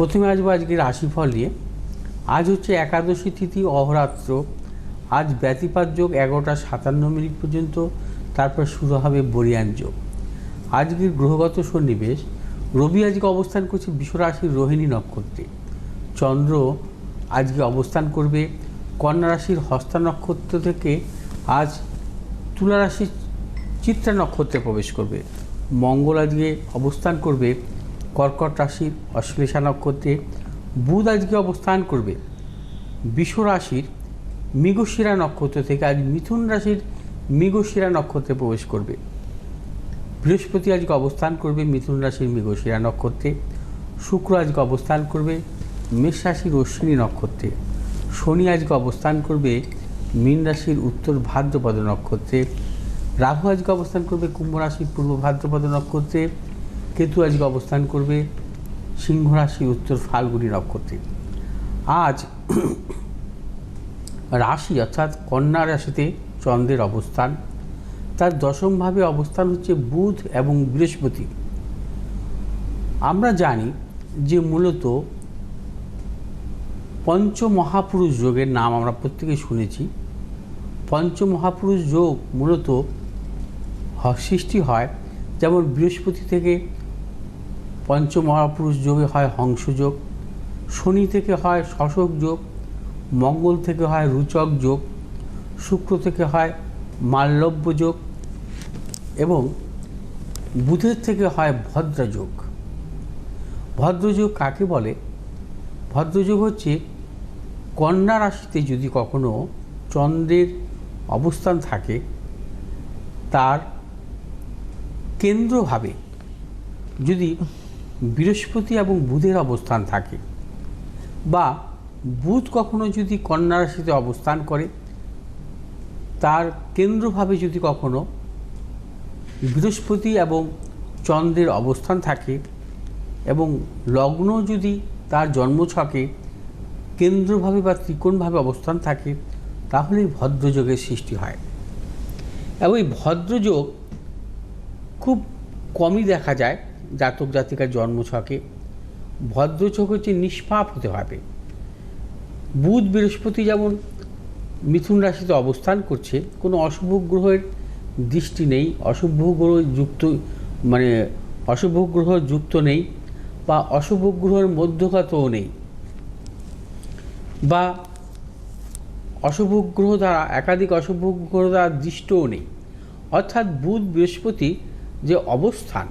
প্রথমে আসব আজকে রাশিফল নিয়ে। আজ হচ্ছে একাদশী তিথি, অহরাত্র। আজ ব্যতিপাত যোগ এগারোটা সাতান্ন মিনিট পর্যন্ত, তারপর শুরু হবে বরিয়ান যোগ। আজকের গ্রহগত সন্নিবেশ, রবি আজকে অবস্থান করছে বিশ্বরাশির রোহিণী নক্ষত্রে। চন্দ্র আজকে অবস্থান করবে কন্যা রাশির হস্তা নক্ষত্র থেকে। আজ তুলা রাশির চিত্রা নক্ষত্রে প্রবেশ করবে। মঙ্গল আজকে অবস্থান করবে কর্কট রাশির অশ্লেষা নক্ষত্রে বুধ আজকে অবস্থান করবে। বিষ রাশির মৃগশিরা নক্ষত্র থেকে আজ মিথুন রাশির মৃগশিরা নক্ষত্রে প্রবেশ করবে। বৃহস্পতি আজকে অবস্থান করবে মিথুন রাশির মৃগশিরা নক্ষত্রে। শুক্র আজকে অবস্থান করবে মেষ রাশির অশ্বিনী নক্ষত্রে। শনি আজকে অবস্থান করবে মীন রাশির উত্তর ভাদ্রপদ নক্ষত্রে। রাহু আজকে অবস্থান করবে কুম্ভ রাশির পূর্ব ভাদ্রপদ নক্ষত্রে। কেতু আজকে অবস্থান করবে সিংহ রাশির উত্তর ফাল্গুনী নক্ষত্রে। আজ রাশি অর্থাৎ কন্যা রাশিতে চন্দ্রের অবস্থান। তার দশমভাবে অবস্থান হচ্ছে বুধ এবং বৃহস্পতি। আমরা জানি যে মূলত পঞ্চমহাপুরুষ যোগের নাম আমরা প্রত্যেকে শুনেছি। পঞ্চমহাপুরুষ যোগ মূলত সৃষ্টি হয় যেমন বৃহস্পতি থেকে পঞ্চমহাপুরুষ যোগে হয় হংসযোগ, শনি থেকে হয় শশক যোগ, মঙ্গল থেকে হয় রুচক যোগ, শুক্র থেকে হয় মাল্লব্য যোগ এবং বুধের থেকে হয় ভদ্রযোগ ভদ্রযোগ কাকে বলে? ভদ্রযোগ হচ্ছে কন্যা রাশিতে যদি কখনো চন্দ্রের অবস্থান থাকে, তার কেন্দ্রভাবে যদি বৃহস্পতি এবং বুধের অবস্থান থাকে। বা বুধ কখনো যদি কন্যা রাশিতে অবস্থান করে, তার কেন্দ্রভাবে যদি কখনো বৃহস্পতি এবং চন্দ্রের অবস্থান থাকে এবং লগ্ন যদি তার জন্মছকে কেন্দ্রভাবে বা ত্রিকোণভাবে অবস্থান থাকে, তাহলেই ভদ্রযোগের সৃষ্টি হয়। এবং এই ভদ্রযোগ খুব কমই দেখা যায়। জাতক জাতিকার জন্মছকে ভদ্রযোগ হচ্ছে নিষ্পাপ হতে হবে। বুধ বৃহস্পতি যেমন মিথুন রাশিতে অবস্থান করছে, কোনো অশুভ গ্রহের দৃষ্টি নেই, অশুভ গ্রহ যুক্ত মানে অশুভ গ্রহ যুক্ত নেই বা অশুভ গ্রহের মধ্যগতও নেই। বা অশুভ গ্রহ দ্বারা, একাধিক অশুভ গ্রহ দ্বারা দৃষ্টও নেই। অর্থাৎ বুধ বৃহস্পতি যে অবস্থান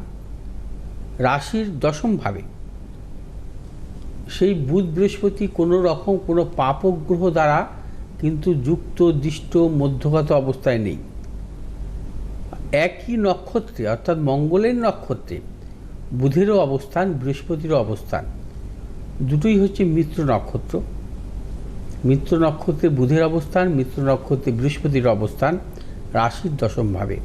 রাশির দশমভাবে সেই বুধ বৃহস্পতি কোনো রকম কোনো পাপক গ্রহ দ্বারা কিন্তু যুক্ত, দৃষ্ট, মধ্যগত অবস্থায় নেই। একই নক্ষত্রে, অর্থাৎ মঙ্গলের নক্ষত্রে বুধেরও অবস্থান, বৃহস্পতিরও অবস্থান। দুটোই হচ্ছে মিত্র নক্ষত্র। মিত্র নক্ষত্রে বুধের অবস্থান, মিত্র নক্ষত্রে বৃহস্পতির অবস্থান, রাশির দশমভাবে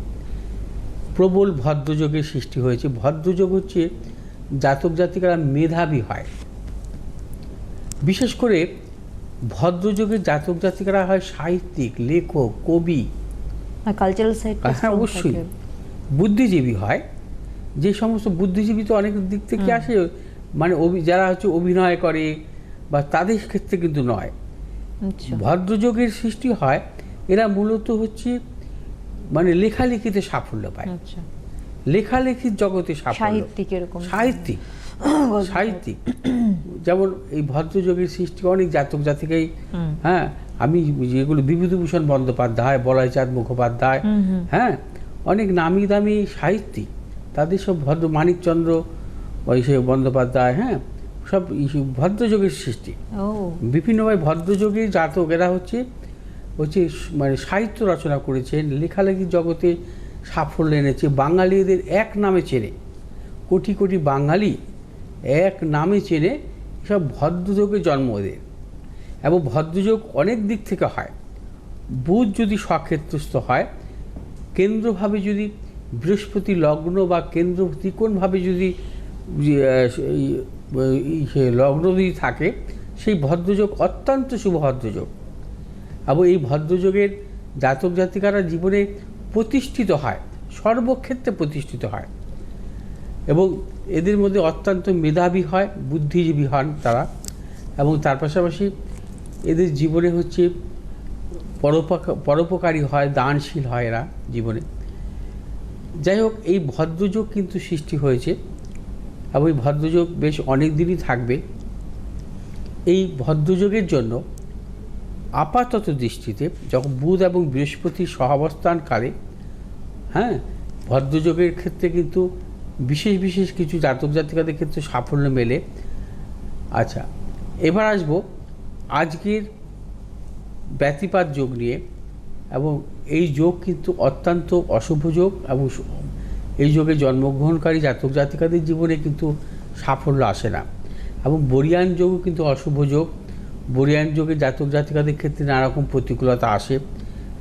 প্রবল ভদ্রযোগের সৃষ্টি হয়েছে। ভদ্রযোগ হচ্ছে জাতক জাতিকারা মেধাবী হয়। বিশেষ করে ভদ্রযোগের জাতক জাতিকারা হয় সাহিত্যিক লেখক কবি। কালচারাল হ্যাঁ অবশ্যই। বুদ্ধিজীবী হয়। যে সমস্ত বুদ্ধিজীবী তো অনেক দিক থেকে আসে মানে যারা হচ্ছে অভিনয় করে বা তাদের ক্ষেত্রে কিন্তু নয়। আচ্ছা। ভদ্রযোগের সৃষ্টি হয় এরা মূলত হচ্ছে মানে লেখালেখিতে সাফল্য পায়। আচ্ছা। লেখালেখির জগতে সাহিত্যিক এরকম। সাহিত্যিক। সাহিত্যিক। যেমন এই ভদ্রযোগের সৃষ্টি অনেক জাতক জাতিকাই। হ্যাঁ আমি যেগুলো বিভূতিভূষণ বন্দ্যোপাধ্যায় বলয়চাঁদ মুখোপাধ্যায়। হ্যাঁ অনেক নামি দামি সাহিত্যিক। তাদের সব ভদ্র মানিকচন্দ্র ওই সে বন্দ্যোপাধ্যায় হ্যাঁ সব ভদ্রযোগের সৃষ্টি। বিভিন্নভাবে ভদ্রযোগী জাতক এরা হচ্ছে হচ্ছে মানে সাহিত্য রচনা করেছেন লেখালেখির জগতে সাফল্য এনেছে, বাঙালিদের এক নামে চেনে। কোটি কোটি বাঙালি এক নামে চেনে সব ভদ্রযোগে জন্ম ওদের। এবং ভদ্রযোগ অনেক দিক থেকে হয়। বুধ যদি স্বক্ষেত্রস্থ হয়, কেন্দ্রভাবে যদি বৃহস্পতি লগ্ন বা কেন্দ্র ত্রিকোণভাবে যদি লগ্ন যদি থাকে, সেই ভদ্রযোগ অত্যন্ত শুভ ভদ্রযোগ এবং এই ভদ্রযোগের জাতক জাতিকারা জীবনে প্রতিষ্ঠিত হয়, সর্বক্ষেত্রে প্রতিষ্ঠিত হয় এবং এদের মধ্যে অত্যন্ত মেধাবী হয়, বুদ্ধিজীবী হন তারা এবং তার পাশাপাশি এদের জীবনে হচ্ছে পরোপকা- পরোপকারী হয়, দানশীল হয় এরা জীবনে। যাই হোক, এই ভদ্রযোগ কিন্তু সৃষ্টি হয়েছে এবং এই ভদ্রযোগ বেশ অনেক দিনই থাকবে। এই ভদ্রযোগের জন্য আপাতত দৃষ্টিতে যখন বুধ এবং বৃহস্পতির সহাবস্থানকালে হ্যাঁ ভদ্রযোগের ক্ষেত্রে কিন্তু বিশেষ বিশেষ কিছু জাতক জাতিকাদের ক্ষেত্রে সাফল্য মেলে। আচ্ছা এবার আসব আজকের ব্যতিপাত যোগ নিয়ে এবং এই যোগ কিন্তু অত্যন্ত অশুভ যোগ এবং এই যোগে জন্মগ্রহণকারী জাতক জাতিকাদের জীবনে কিন্তু সাফল্য আসে না। এবং বরিয়ান যোগও কিন্তু অশুভ যোগ। বরিয়ান যোগে জাতক জাতিকাদের ক্ষেত্রে নানা রকম প্রতিকূলতা আসে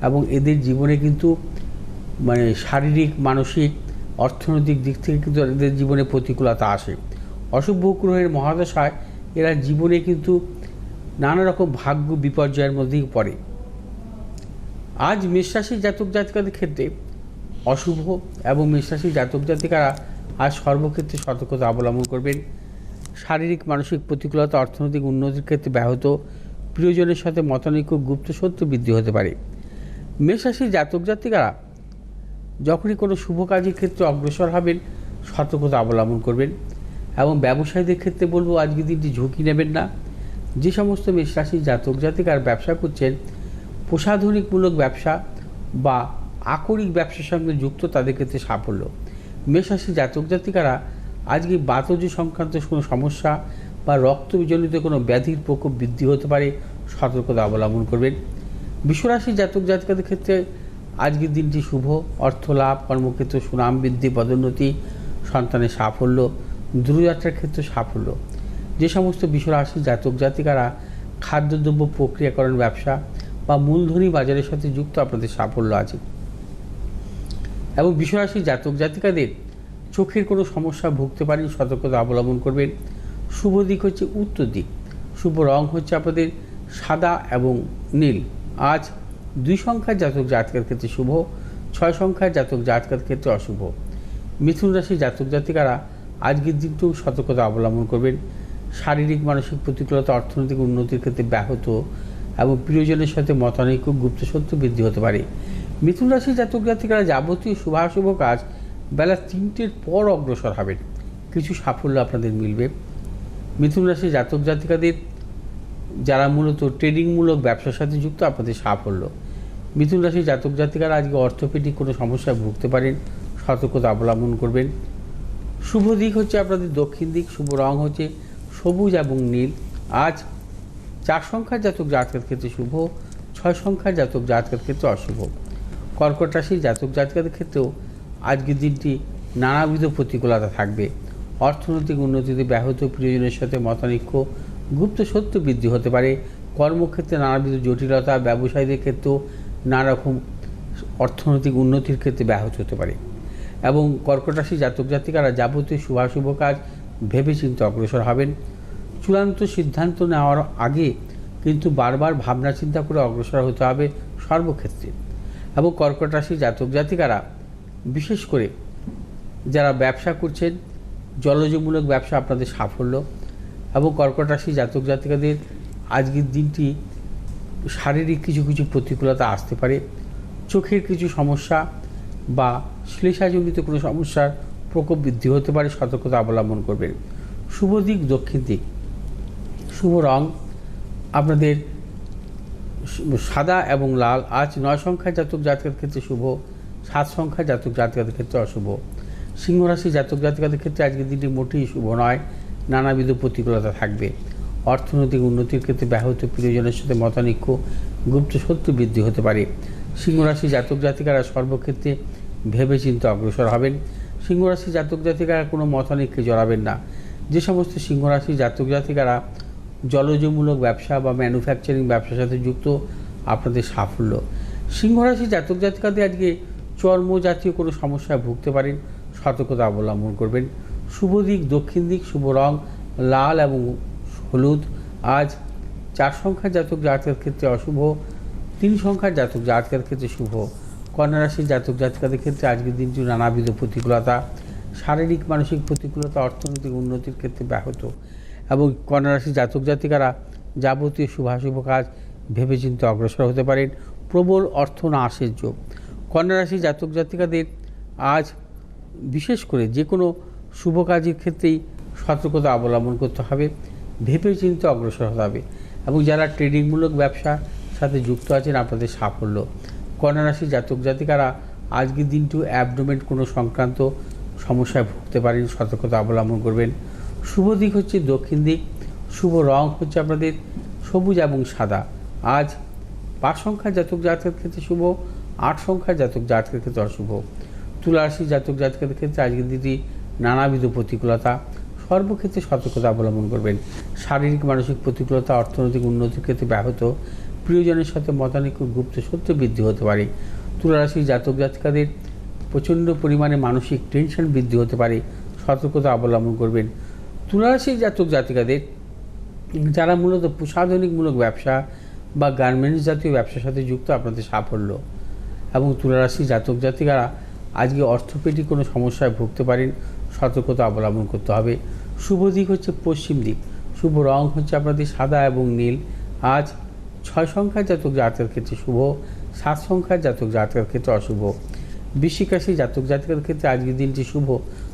এবং এদের জীবনে কিন্তু মানে শারীরিক, মানসিক, অর্থনৈতিক দিক থেকে কিন্তু এদের জীবনে প্রতিকূলতা আসে। অশুভ গ্রহের মহাদশায় এরা জীবনে কিন্তু নানা রকম ভাগ্য বিপর্যয়ের মধ্যেই পড়ে। আজ মেষরাশির জাতক জাতিকাদের ক্ষেত্রে অশুভ এবং মেষরাশির জাতক জাতিকারা আজ সর্বক্ষেত্রে সতর্কতা অবলম্বন করবেন। শারীরিক, মানসিক প্রতিকূলতা, অর্থনৈতিক উন্নতির ক্ষেত্রে ব্যাহত। প্রিয়জনের সাথে মতানৈক্য, গুপ্ত সত্য বৃদ্ধি হতে পারে। মেষরাশির জাতক, জাতিকারা যখনই কোনো শুভ কাজের ক্ষেত্রে অগ্রসর হবেন, সতর্কতা অবলম্বন করবেন এবং ব্যবসায়ীদের ক্ষেত্রে বলব আজকের দিনটি ঝুঁকি নেবেন না। যে সমস্ত মেষরাশির জাতক, জাতিকার ব্যবসা করছেন প্রসাধনিকমূলক ব্যবসা বা আকরিক ব্যবসার সঙ্গে যুক্ত তাদের ক্ষেত্রে সাফল্য। মেষরাশি জাতক, জাতিকারা আজকে বাতজ সংক্রান্ত কোনো সমস্যা বা রক্তজনিত কোনো ব্যাধির প্রকোপ বৃদ্ধি হতে পারে, সতর্কতা অবলম্বন করবেন। বিশ্বরাশি জাতক জাতিকাদের ক্ষেত্রে আজকের দিনটি শুভ। অর্থ লাভ কর্মক্ষেত্রে সুনাম বৃদ্ধি, পদোন্নতি, সন্তানের সাফল্য দূরযাত্রার ক্ষেত্রে সাফল্য। যে সমস্ত বিশ্বরাশি জাতক জাতিকারা খাদ্যদ্রব্য প্রক্রিয়াকরণ ব্যবসা বা মূলধনী বাজারের সাথে যুক্ত, আপনাদের সাফল্য আছে। এবং বিশ্বরাশি জাতক জাতিকাদের চোখের কোনো সমস্যা ভুগতে পারেন, সতর্কতা অবলম্বন করবেন। শুভ দিক হচ্ছে উত্তর দিক। শুভ রং হচ্ছে আপনাদের সাদা এবং নীল। আজ দুই সংখ্যার জাতক জাতকের ক্ষেত্রে শুভ, ছয় সংখ্যার জাতক জাতকের ক্ষেত্রে অশুভ। মিথুন রাশির জাতক জাতিকারা আজকের দিনটিও সতর্কতা অবলম্বন করবেন। শারীরিক, মানসিক প্রতিকূলতা, অর্থনৈতিক উন্নতির ক্ষেত্রে ব্যাহত এবং প্রিয়জনের সাথে মতানৈক্য গুপ্ত সত্য বৃদ্ধি হতে পারে। মিথুন রাশির জাতক জাতিকারা যাবতীয় শুভাশুভ কাজ বেলা তিনটের পর অগ্রসর হবেন কিছু সাফল্য আপনাদের মিলবে। মিথুন রাশি জাতক জাতিকাদের যারা মূলত ট্রেডিংমূলক ব্যবসার সাথে যুক্ত, আপনাদের সাফল্য। মিথুন রাশি জাতক জাতিকারা আজকে অর্থোপেডিক কোনো সমস্যায় ভুগতে পারেন, সতর্কতা অবলম্বন করবেন। শুভ দিক হচ্ছে আপনাদের দক্ষিণ দিক, শুভ রং হচ্ছে সবুজ এবং নীল। আজ চার সংখ্যার জাতক জাতকের ক্ষেত্রে শুভ, ছয় সংখ্যার জাতক জাতকের ক্ষেত্রে অশুভ। কর্কট রাশির জাতক জাতকের ক্ষেত্রেও আজকের দিনটি নানাবিধ প্রতিকূলতা থাকবে। অর্থনৈতিক উন্নতিতে ব্যাহত প্রিয়জনের সাথে মতানৈক্য, গুপ্ত সত্য বৃদ্ধি হতে পারে। কর্মক্ষেত্রে নানাবিধ জটিলতা, ব্যবসায়ীদের ক্ষেত্রেও নানারকম অর্থনৈতিক উন্নতির ক্ষেত্রে ব্যাহত হতে পারে। এবং কর্কট রাশি জাতক জাতিকারা যাবতীয় শুভাশুভ কাজ ভেবেচিন্তে অগ্রসর হবেন। চূড়ান্ত সিদ্ধান্ত নেওয়ার আগে কিন্তু বারবার ভাবনা চিন্তা করে অগ্রসর হতে হবে সর্বক্ষেত্রে। এবং কর্কট রাশি জাতক জাতিকারা বিশেষ করে যারা ব্যবসা করছেন জলজমূলক ব্যবসা আপনাদের সাফল্য এবং কর্কট রাশি জাতক জাতিকাদের আজকের দিনটি শারীরিক কিছু কিছু প্রতিকূলতা আসতে পারে, চোখের কিছু সমস্যা বা শ্লেষাজনিত কোনো সমস্যার প্রকোপ বৃদ্ধি হতে পারে, সতর্কতা অবলম্বন করবেন। শুভ দিক, দক্ষিণ দিক। শুভ রং। আপনাদের সাদা এবং লাল আজ নয় সংখ্যার জাতক জাতকের ক্ষেত্রে শুভ। সাত সংখ্যার জাতক জাতকের ক্ষেত্রে অশুভ। সিংহরাশি জাতক জাতকের ক্ষেত্রে আজকের দিনটি মোটেই শুভ নয়, নানাবিধ প্রতিকূলতা থাকবে। অর্থনৈতিক উন্নতির ক্ষেত্রে ব্যাহত প্রিয়জনের সাথে মতানৈক্য, গুপ্ত সত্য বৃদ্ধি হতে পারে। সিংহরাশি জাতক জাতিকারা সর্বক্ষেত্রে ভেবেচিন্তে অগ্রসর হবেন। সিংহরাশি জাতক জাতিকারা কোনো মতানৈক্যে জড়াবেন না। যে সমস্ত সিংহরাশি জাতক জাতিকারা জলজমূলক ব্যবসা বা ম্যানুফ্যাকচারিং ব্যবসার সাথে যুক্ত, আপনাদের সাফল্য। সিংহরাশি জাতক জাতিকাদের আজকে চর্ম জাতীয় কোনো সমস্যায় ভুগতে পারেন, সতর্কতা অবলম্বন করবেন। শুভ দিক, দক্ষিণ দিক, শুভ রং, লাল এবং হলুদ। আজ চার সংখ্যার জাতক জাতকের ক্ষেত্রে অশুভ, তিন সংখ্যার জাতক জাতকের ক্ষেত্রে শুভ। কন্যা রাশির জাতক জাতিকাদের ক্ষেত্রে আজকের দিনটি নানাবিধ প্রতিকূলতা, শারীরিক, মানসিক প্রতিকূলতা, অর্থনৈতিক উন্নতির ক্ষেত্রে ব্যাহত। এবং কন্যারাশি জাতক জাতিকারা যাবতীয় শুভাশুভ কাজ ভেবেচিন্তে অগ্রসর হতে পারেন। প্রবল অর্থ নাশের যোগ। কন্যারাশি জাতক জাতিকাদের আজ বিশেষ করে যে কোনো শুভ কাজের ক্ষেত্রেই সতর্কতা অবলম্বন করতে হবে, ভেবে চিন্তে অগ্রসর হতে হবে এবং যারা ট্রেডিংমূলক ব্যবসার সাথে যুক্ত আছেন আপনাদের সাফল্য। কন্যারাশি জাতক জাতিকারা আজকের দিনটি অ্যাবডোমেন্ট কোনো সংক্রান্ত সমস্যায় ভুগতে পারেন, সতর্কতা অবলম্বন করবেন। শুভ দিক হচ্ছে দক্ষিণ দিক, শুভ রং হচ্ছে আপনাদের সবুজ এবং সাদা। আজ পাঁচ সংখ্যা জাতক জাতকের ক্ষেত্রে শুভ আট সংখ্যা জাতক জাতকের ক্ষেত্রে অশুভ। তুলারাশি জাতক জাতকের ক্ষেত্রে আজকের দিনটি নানাবিধ প্রতিকূলতা, সর্বক্ষেত্রে সতর্কতা অবলম্বন করবেন। শারীরিক, মানসিক প্রতিকূলতা, অর্থনৈতিক উন্নতির ক্ষেত্রে ব্যাহত। প্রিয়জনের সাথে মতানৈক্য, গুপ্ত সত্য বৃদ্ধি হতে পারে। তুলারাশি জাতক জাতিকাদের প্রচণ্ড পরিমাণে মানসিক টেনশন বৃদ্ধি হতে পারে। সতর্কতা অবলম্বন করবেন। তুলারাশি জাতক জাতিকাদের যারা মূলত প্রসাধনিকমূলক ব্যবসা বা গার্মেন্টস জাতীয় ব্যবসার সাথে যুক্ত, আপনাদের সাফল্য। এবং তুলারাশি জাতক জাতিকারা আজকে অর্থোপেডিক কোনো সমস্যায় ভুগতে পারেন, সতর্কতা অবলম্বন করতে হবে। শুভ দিক হচ্ছে পশ্চিম দিক। শুভ রং হচ্ছে আপনাদের সাদা এবং নীল। আজ ছয় সংখ্যার জাতক জাতকের ক্ষেত্রে শুভ, সাত সংখ্যার জাতক জাতকের ক্ষেত্রে অশুভ। বৃশ্চিকাশি জাতক জাতিকার ক্ষেত্রে আজকের দিনটি শুভ।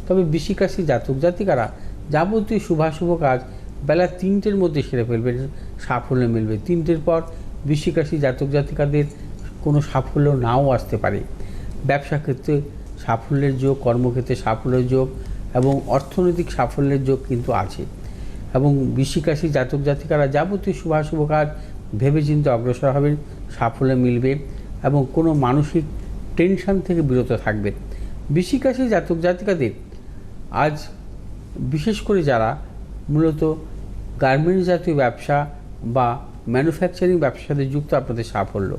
তবে বৃশ্চিকাশি জাতক জাতিকারা যাবতীয় শুভাশুভ কাজ বেলা তিনটের মধ্যে সেরে ফেলবেন, সাফল্য মিলবে। তিনটের পর বৃশ্চিকাশি জাতক জাতিকাদের কোনো সাফল্য নাও আসতে পারে। ব্যবসা ক্ষেত্রে সাফল্যের যোগ, কর্মক্ষেত্রে সাফল্যের যোগ এবং অর্থনৈতিক সাফল্যের যোগ কিন্তু আছে এবং বৃশ্চিকাশি জাতক জাতিকারা যাবতীয় শুভাশুভ কাজ ভেবেচিন্তে অগ্রসর হবেন, সাফল্য মিলবে এবং কোনো মানসিক টেনশন থেকে বিরত থাকবেন। বৃশ্চিকাশি জাতক জাতিকাদের আজ বিশেষ করে যারা মূলত গার্মেন্টস জাতীয় ব্যবসা বা ম্যানুফ্যাকচারিং ব্যবসার যুক্ত, আপনাদের সাফল্য।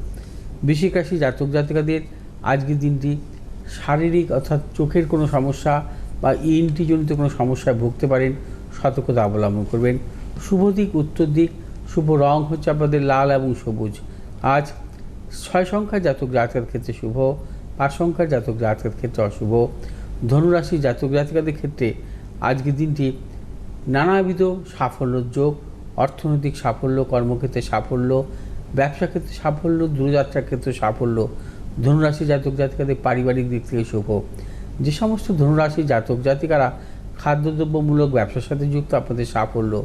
বৃশ্চিকাশি জাতক জাতিকাদের। আজকের দিনটি শারীরিক অর্থাৎ চোখের কোনো সমস্যা বা ইএনটিজনিত কোনো সমস্যায় ভুগতে পারেন, সতর্কতা অবলম্বন করবেন। শুভ দিক, উত্তর দিক, শুভ রং হচ্ছে আপনাদের লাল এবং সবুজ। আজ ছয় সংখ্যার জাতক জাতকের ক্ষেত্রে শুভ, পাঁচ সংখ্যার জাতক জাতকের ক্ষেত্রে অশুভ। ধনুরাশি জাতক জাতিকাদের ক্ষেত্রে আজকের দিনটি নানাবিধ সাফল্যর যোগ, অর্থনৈতিক সাফল্য, কর্মক্ষেত্রে সাফল্য ব্যবসা ক্ষেত্রে সাফল্য দূরযাত্রার ক্ষেত্রে সাফল্য, ধনুরাশি জাতক জাতিকাদের পারিবারিক দিক থেকে শুভ। যে সমস্ত ধনুরাশি জাতক জাতিকারা খাদ্যদ্রব্যমূলক ব্যবসার সাথে যুক্ত, আপনাদের সাফল্য।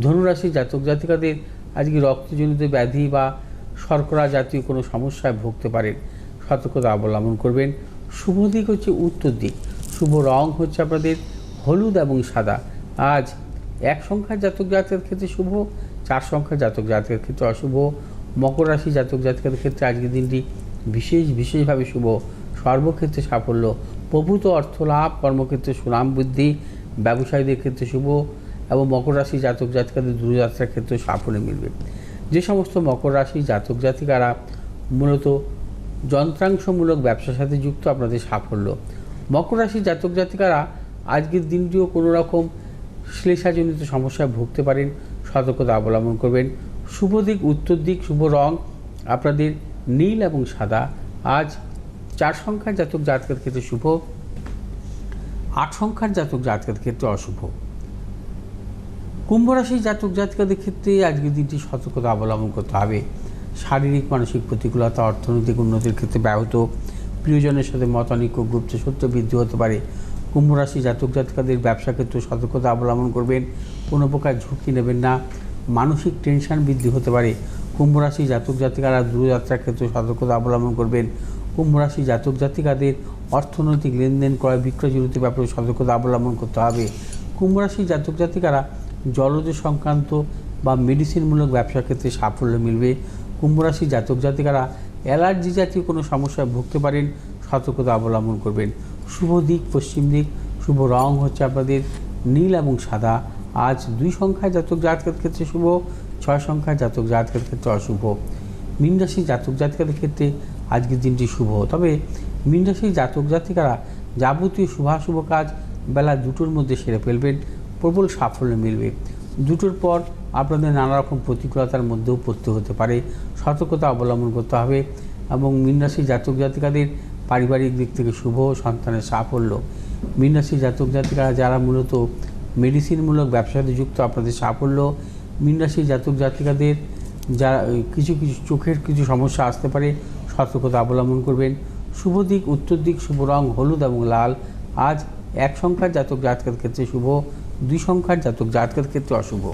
ধনুরাশি জাতক জাতিকাদের আজকে রক্তজনিত ব্যাধি বা শর্করা জাতীয় কোনো সমস্যায় ভুগতে পারেন। সতর্কতা অবলম্বন করবেন। শুভ দিক হচ্ছে উত্তর দিক। শুভ রং হচ্ছে আপনাদের হলুদ এবং সাদা। আজ এক সংখ্যার জাতক জাতকের ক্ষেত্রে শুভ, চার সংখ্যার জাতক জাতকের ক্ষেত্রে অশুভ। মকর রাশি জাতক জাতকের ক্ষেত্রে আজকের দিনটি বিশেষ, বিশেষভাবে শুভ। সর্বক্ষেত্রে সাফল্য, প্রভূত অর্থ লাভ কর্মক্ষেত্রে সুনাম বৃদ্ধি, ব্যবসায়ীদের ক্ষেত্রে শুভ এবং মকর রাশি জাতক জাতিকাদের দূরযাত্রার ক্ষেত্রে সাফল্য মিলবে। যে সমস্ত মকর রাশি জাতক জাতিকারা মূলত যন্ত্রাংশমূলক ব্যবসার সাথে যুক্ত, আপনাদের সাফল্য। মকর রাশি জাতক জাতিকারা আজকের দিনটিও কোনো রকম শ্লেষাজনিত সমস্যায় ভুগতে পারেন, সতর্কতা অবলম্বন করবেন শুভ দিক, উত্তর দিক, শুভ রং, আপনাদের নীল এবং সাদা। আজ চার সংখ্যার জাতক জাতকের ক্ষেত্রে শুভ, আট সংখ্যার জাতক জাতকের ক্ষেত্রে অশুভ। কুম্ভ রাশির জাতক জাতিকাদের ক্ষেত্রে আজকের দিনটি সতর্কতা অবলম্বন করতে হবে। শারীরিক, মানসিক প্রতিকূলতা, অর্থনৈতিক উন্নতির ক্ষেত্রে ব্যাহত। প্রিয়জনের সাথে মতানৈক্য গুপ্ত সত্য বৃদ্ধি হতে পারে। কুম্ভ রাশি জাতক জাতিকাদের ব্যবসা ক্ষেত্রে সতর্কতা অবলম্বন করবেন। কোনো প্রকার ঝুঁকি নেবেন না। মানসিক টেনশন বৃদ্ধি হতে পারে। কুম্ভ রাশি জাতক জাতিকারা দূরযাত্রার ক্ষেত্রে সতর্কতা অবলম্বন করবেন। কুম্ভ রাশি জাতক জাতিকাদের অর্থনৈতিক লেনদেন ক্রয় বিক্রয়জনিত ব্যাপারে সতর্কতা অবলম্বন করতে হবে। কুম্ভ রাশি জাতক জাতিকারা জলজ সংক্রান্ত বা মেডিসিনমূলক ব্যবসার ক্ষেত্রে সাফল্য মিলবে। কুম্ভ রাশি জাতক জাতিকারা অ্যালার্জি জাতীয় কোনো সমস্যায় ভুগতে পারেন, সতর্কতা অবলম্বন করবেন। শুভ দিক, পশ্চিম দিক, শুভ রং হচ্ছে আপনাদের নীল এবং সাদা। আজ দুই সংখ্যায় জাতক জাতকের ক্ষেত্রে শুভ, ছয় সংখ্যায় জাতক জাতকের ক্ষেত্রে অশুভ। মীন রাশি জাতক জাতিকাদের ক্ষেত্রে আজকের দিনটি শুভ। তবে মীন রাশির জাতক জাতিকারা যাবতীয় শুভাশুভ কাজ বেলা দুটোর মধ্যে সেরে ফেলবেন, প্রবল সাফল্য মিলবে। দুটোর পর আপনাদের নানা রকম প্রতিকূলতার মধ্যেও পড়তে হতে পারে। সতর্কতা অবলম্বন করতে হবে এবং মীন রাশির জাতক জাতিকাদের পারিবারিক দিক থেকে শুভ, সন্তানের সাফল্য। মীন রাশি জাতক জাতিকারা যারা মূলত মেডিসিনমূলক ব্যবসাতে যুক্ত আপনাদের সাফল্য মীনরাশি জাতক জাতিকাদের যা, কিছু কিছু চোখের কিছু সমস্যা আসতে পারে, সতর্কতা অবলম্বন করবেন। শুভ দিক, উত্তর দিক, শুভ রং হলুদ এবং লাল। আজ এক সংখ্যার জাতক জাতকের ক্ষেত্রে শুভ, দুই সংখ্যার জাতক জাতকের ক্ষেত্রে অশুভ।